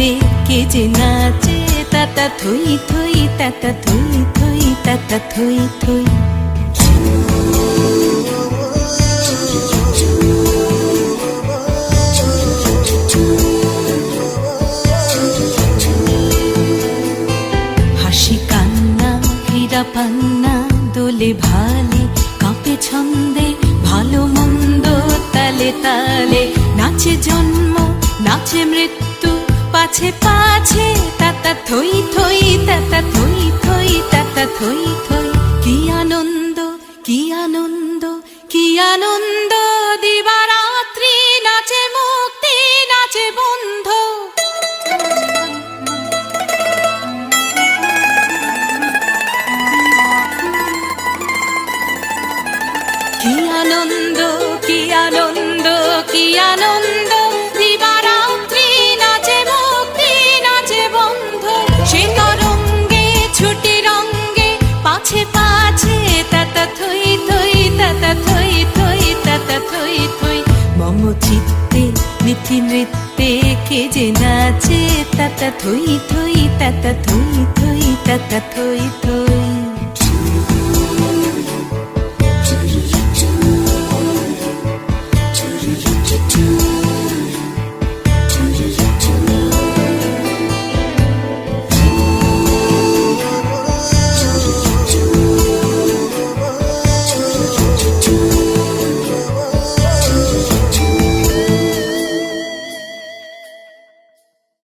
নৃত্যে কে যে নাচে তাতা থই থই, তাতা থই থই, তাতা থই থই। হাসি কান্না, হীরা পান্না দোলে ভালে, কাঁপে ছন্দে, ভালো মন্দ তালে তালে। নাচে জন্ম, নাচে মৃত্যু পাছে পাছে, তাতা থই থই, তাতা থই থই, তাতা থই থই। কি আনন্দ কি আনন্দ কি আনন্দ। দিবারাত্রি নাচে মুক্তি, নাচে বন্ধ। কি আনন্দ কি আনন্দ। সে তরঙ্গে ছুটি রঙ্গে, পাছে পাছে, তাতা থই থই, তাতা থই থই, তাতা থই থই। মম চিত্তে নৃত্যে কে যে নাচে, তাতা থই থই, তাতা থই থই, তাতা থই থই।